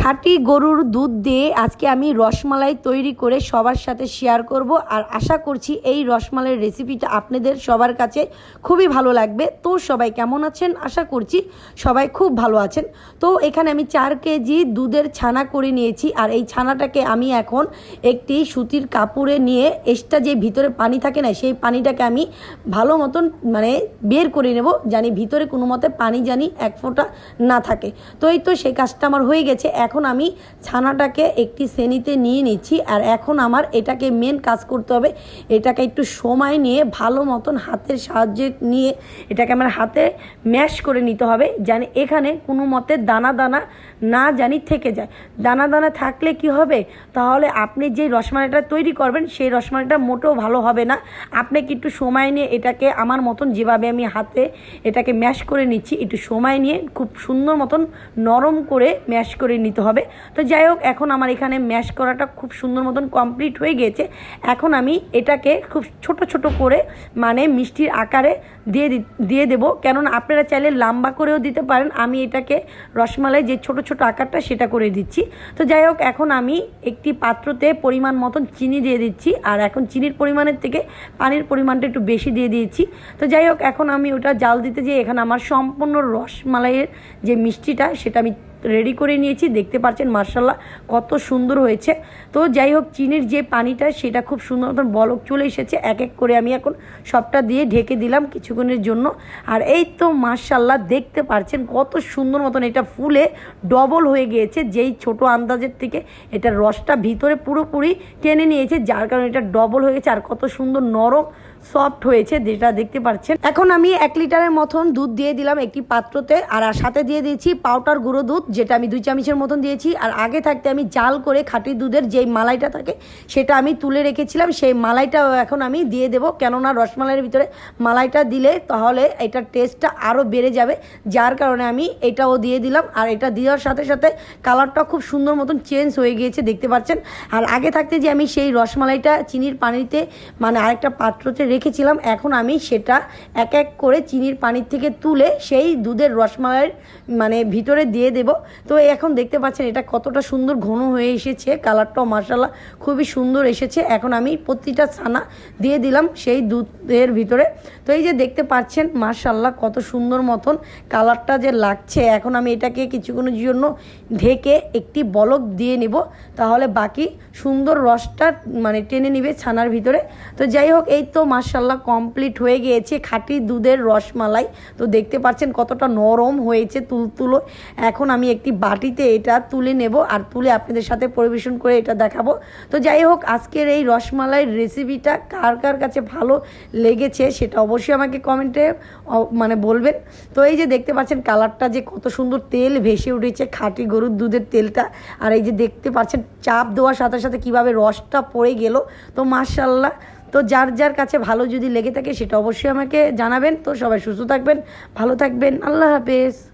খাঁটি গরুর দুধ দিয়ে আজকে আমি রসমালাই তৈরি করে সবার সাথে শেয়ার করব। আর আশা করছি এই রসমালাইয়ের রেসিপিটা আপনাদের সবার কাছে খুবই ভালো লাগবে। তো সবাই কেমন আছেন? আশা করছি সবাই খুব ভালো আছেন। তো এখানে আমি চার কেজি দুধের ছানা করে নিয়েছি। আর এই ছানাটাকে আমি এখন একটি সুতির কাপড়ে নিয়ে এক্সট্রা যে ভিতরে পানি থাকে না, সেই পানিটাকে আমি ভালো মতন মানে বের করে নেব। জানি ভিতরে কোনো মতে পানি জানি এক ফোঁটা না থাকে। তো এই তো সেই কাজটা আমার হয়ে গেছে। এখন আমি ছানাটাকে একটি শ্রেণীতে নিয়ে নিচ্ছি আর এখন আমার এটাকে মেন কাজ করতে হবে। এটাকে একটু সময় নিয়ে ভালো মতন হাতের সাহায্যে নিয়ে এটাকে আমার হাতে ম্যাশ করে নিতে হবে জানি এখানে কোনো মতে দানা দানা না জানি থেকে যায়। দানা দানা থাকলে কি হবে? তাহলে আপনি যে রসমালাইটা তৈরি করবেন সেই রসমালাইটা মোটেও ভালো হবে না। আপনাকে একটু সময় নিয়ে এটাকে আমার মতন যেভাবে আমি হাতে এটাকে ম্যাশ করে নিচ্ছি, একটু সময় নিয়ে খুব সুন্দর মতন নরম করে ম্যাশ করে নিতে হবে। তো যাই হোক, এখন আমার এখানে ম্যাশ করাটা খুব সুন্দর মতন কমপ্লিট হয়ে গেছে। এখন আমি এটাকে খুব ছোট ছোট করে মানে মিষ্টির আকারে দিয়ে দিয়ে দেবো। কেননা আপনারা চাইলে লম্বা করেও দিতে পারেন। আমি এটাকে রসমালাই যে ছোট ছোট আকারটা সেটা করে দিচ্ছি। তো যাই হোক, এখন আমি একটি পাত্রতে পরিমাণ মতন চিনি দিয়ে দিচ্ছি। আর এখন চিনির পরিমাণের থেকে পানির পরিমাণটা একটু বেশি দিয়ে দিয়েছি। তো যাই হোক, এখন আমি ওটা জাল দিতে যেয়ে এখানে আমার সম্পূর্ণ রসমালাইয়ের যে মিষ্টিটা, সেটা আমি রেডি করে নিয়েছি। দেখতে পাচ্ছেন মার্শাল্লাহ কত সুন্দর হয়েছে। তো যাই হোক, চিনির যে পানিটা, সেটা খুব সুন্দর মতন বলক চলে এসেছে। এক এক করে আমি এখন সবটা দিয়ে ঢেকে দিলাম কিছুক্ষণের জন্য। আর এই তো মার্শাল্লাহ দেখতে পাচ্ছেন কত সুন্দর মতন এটা ফুলে ডবল হয়ে গিয়েছে। যেই ছোট আন্দাজের থেকে এটা রসটা ভিতরে পুরোপুরি টেনে নিয়েছে, যার কারণে এটা ডবল হয়ে গেছে। আর কত সুন্দর নরম সফট হয়েছে, যেটা দেখতে পাচ্ছেন। এখন আমি এক লিটারের মতন দুধ দিয়ে দিলাম একটি পাত্রতে। আর সাথে দিয়ে দিয়েছি পাউডার গুঁড়ো দুধ। যেটা আমি দুই চামচের মতন দিয়েছি, আর আগে থাকতে আমি জাল করে খাঁটি দুধের যেই মালাইটা থাকে, সেটা আমি তুলে রেখেছিলাম। সেই মালাইটাও এখন আমি দিয়ে দেবো। কেননা রসমালাইয়ের ভিতরে মালাইটা দিলে তাহলে এটার টেস্টটা আরও বেড়ে যাবে। যার কারণে আমি এটাও দিয়ে দিলাম। আর এটা দেওয়ার সাথে সাথে কালারটা খুব সুন্দর মতন চেঞ্জ হয়ে গিয়েছে, দেখতে পাচ্ছেন? আর আগে থাকতে যে আমি সেই রসমালাইটা চিনির পানিতে মানে আরেকটা পাত্রতে রেখেছিলাম, এখন আমি সেটা এক এক করে চিনির পানির থেকে তুলে সেই দুধের রসমালাইয়ের মানে ভিতরে দিয়ে দেব। তো এখন দেখতে পাচ্ছেন এটা কতটা সুন্দর ঘন হয়ে এসেছে, কালারটাও মার্শাল্লাহ খুবই সুন্দর এসেছে। এখন আমি প্রতিটা ছানা দিয়ে দিলাম সেই দুধের ভিতরে। তো এই যে দেখতে পাচ্ছেন মার্শাল্লাহ কত সুন্দর মতন কালারটা যে লাগছে। এখন আমি এটাকে কিছুক্ষণের জন্য ঢেকে একটি বলক দিয়ে নেব, তাহলে বাকি সুন্দর রসটা মানে টেনে নিবে ছানার ভিতরে। তো যাই হোক, এই তো মার্শাল্লাহ কমপ্লিট হয়ে গিয়েছে খাঁটি দুধের রসমালাই। তো দেখতে পাচ্ছেন কতটা নরম হয়েছে তুলতুলো। এখন আমি একটি বাটিতে এটা তুলে নেব আর তুলে আপনাদের সাথে পরিবেশন করে এটা দেখাবো। তো যাই হোক, আজকের এই রসমালাইয়ের রেসিপিটা কার কার কাছে ভালো লেগেছে সেটা অবশ্যই আমাকে কমেন্টে মানে বলবেন। তো এই যে দেখতে পাচ্ছেন কালারটা যে কত সুন্দর তেল ভেসে উঠেছে, খাঁটি গরুর দুধের তেলটা। আর এই যে দেখতে পাচ্ছেন চাপ দেওয়ার সাথে সাথে কীভাবে রসটা পড়ে গেল। তো মার্শাল্লাহ তো যার যার কাছে ভালো যদি লেগে থাকে সেটা অবশ্যই আমাকে জানাবেন। তো সবাই সুস্থ থাকবেন, ভালো থাকবেন, আল্লাহ হাফেজ।